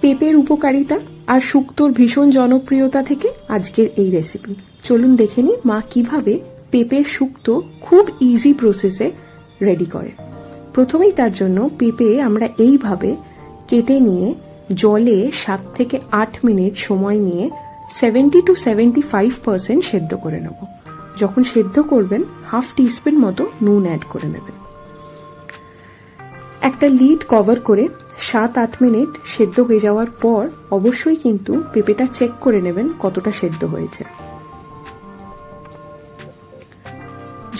পেঁপের উপকারিতা আর শুক্তোর ভীষণ জনপ্রিয়তা থেকে আজকের এই রেসিপি চলুন দেখে নিই মা কীভাবে পেঁপের শুক্তো খুব ইজি প্রসেসে রেডি করে। প্রথমেই তার জন্য পেঁপে আমরা এইভাবে কেটে নিয়ে জলে সাত থেকে আট মিনিট সময় নিয়ে seventy to seventy five percent সেদ্ধ করে নেব। যখন সেদ্ধ করবেন হাফ টিস্পুন মতো নুন অ্যাড করে নেবেন। একটা লিড কভার করে সাত আট মিনিট সেদ্ধ হয়ে যাওয়ার পর অবশ্যই কিন্তু পেঁপেটা চেক করে নেবেন কতটা সেদ্ধ হয়েছে।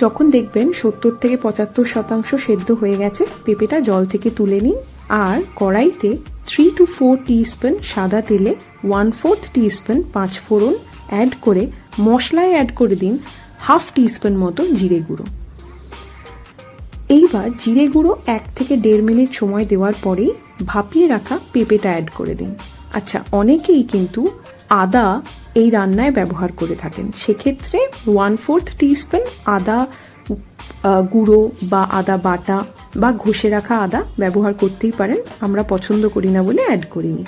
যখন দেখবেন সত্তর থেকে পঁচাত্তর শতাংশ সেদ্ধ হয়ে গেছে, পেঁপেটা জল থেকে তুলে নিন আর কড়াইতে থ্রি টু ফোর টিস্পুন সাদা তেলে ওয়ান ফোর্থ টিস্পুন পাঁচ ফোড়ন অ্যাড করে মশলায় অ্যাড করে দিন হাফ টিস্পুন মতো জিরে গুঁড়ো। এইবার জিরে গুঁড়ো এক থেকে দেড় মিনিট সময় দেওয়ার পরেই ভাপিয়ে রাখা পেঁপেটা অ্যাড করে দিন। আচ্ছা অনেকেই কিন্তু আদা এই রান্নায় ব্যবহার করে থাকেন। সেক্ষেত্রে ওয়ান ফোর্থ টিস্পুন আদা গুঁড়ো বা আদা বাটা বা ঘষে রাখা আদা ব্যবহার করতেই পারেন। আমরা পছন্দ করি না বলে অ্যাড করিনি।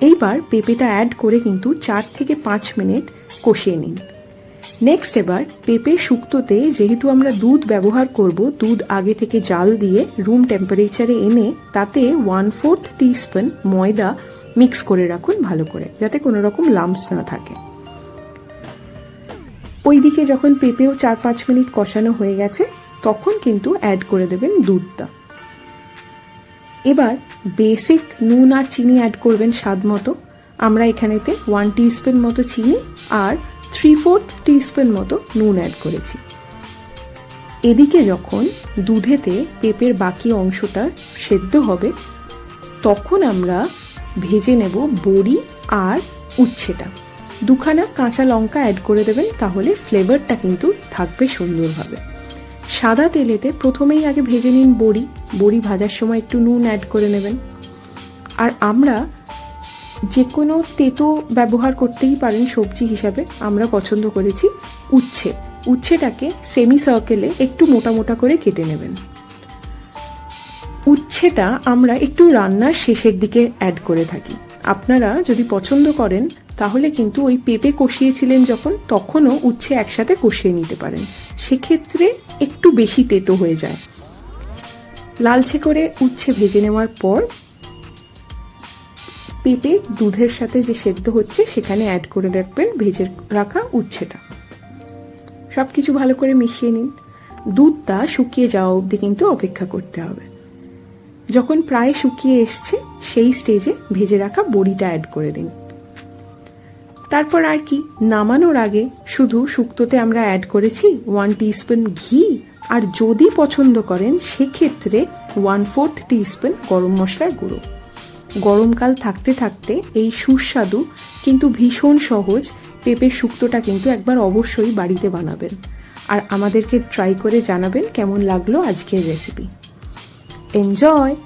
এইবার পেঁপেটা অ্যাড করে কিন্তু চার থেকে পাঁচ মিনিট কষিয়ে নিন। নেক্সট এবার পেঁপে শুক্তোতে যেহেতু আমরা দুধ ব্যবহার করব, দুধ আগে থেকে জাল দিয়ে রুম টেম্পারেচারে এনে তাতে ওয়ান ফোর্থ টিস্পুন ময়দা মিক্স করে রাখুন ভালো করে, যাতে কোনো রকম লাম্পস না থাকে। ওইদিকে যখন পেঁপেও চার পাঁচ মিনিট কষানো হয়ে গেছে, তখন কিন্তু অ্যাড করে দেবেন দুধটা। এবার বেসিক নুন আর চিনি অ্যাড করবেন স্বাদ মতো। আমরা এখানেতে ওয়ান টিস্পুন মতো চিনি আর থ্রি ফোর্থ টিস্পুন মতো নুন অ্যাড করেছি। এদিকে যখন দুধেতে পেঁপের বাকি অংশটা সেদ্ধ হবে, তখন আমরা ভেজে নেব বড়ি আর উচ্ছেটা। দুখানা কাঁচা লঙ্কা অ্যাড করে দেবেন, তাহলে ফ্লেভারটা কিন্তু থাকবে সুন্দরভাবে সাদা তেলেতে প্রথমেই আগে ভেজে নিন বড়ি। বড়ি ভাজার সময় একটু নুন অ্যাড করে নেবেন। আর আমরা যে কোনো তেতো ব্যবহার করতেই পারেন সবজি হিসাবে। আমরা পছন্দ করেছি উচ্ছে। উচ্ছেটাকে সেমি সার্কেলে একটু মোটা মোটা করে কেটে নেবেন। উচ্ছেটা আমরা একটু রান্নার শেষের দিকে অ্যাড করে থাকি। আপনারা যদি পছন্দ করেন, তাহলে কিন্তু ওই পেঁপে কষিয়েছিলেন যখন, তখনও উচ্ছে একসাথে কষিয়ে নিতে পারেন। সেক্ষেত্রে একটু বেশি তেতো হয়ে যায়। লালচে করে উচ্ছে ভেজে নেওয়ার পর পেঁপে দুধের সাথে যে সেদ্ধ হচ্ছে, সেখানে অ্যাড করে রাখবেন ভেজে রাখা উচ্ছেটা। সব কিছু ভালো করে মিশিয়ে নিন। দুধটা শুকিয়ে যাওয়া অবধি কিন্তু অপেক্ষা করতে হবে। যখন প্রায় শুকিয়ে এসছে, সেই স্টেজে ভেজে রাখা বড়িটা অ্যাড করে দিন। তারপর আর কি, নামানোর আগে শুধু শুক্তোতে আমরা অ্যাড করেছি ওয়ান টিস্পুন ঘি, আর যদি পছন্দ করেন, সেক্ষেত্রে ওয়ান ফোর্থ টিস্পুন গরম মশলার গুঁড়ো। গরমকাল থাকতে থাকতে এই সুস্বাদু কিন্তু ভীষণ সহজ পেঁপের শুক্তটা কিন্তু একবার অবশ্যই বাড়িতে বানাবেন। আর আমাদেরকে ট্রাই করে জানাবেন কেমন লাগল আজকের রেসিপি এনজয়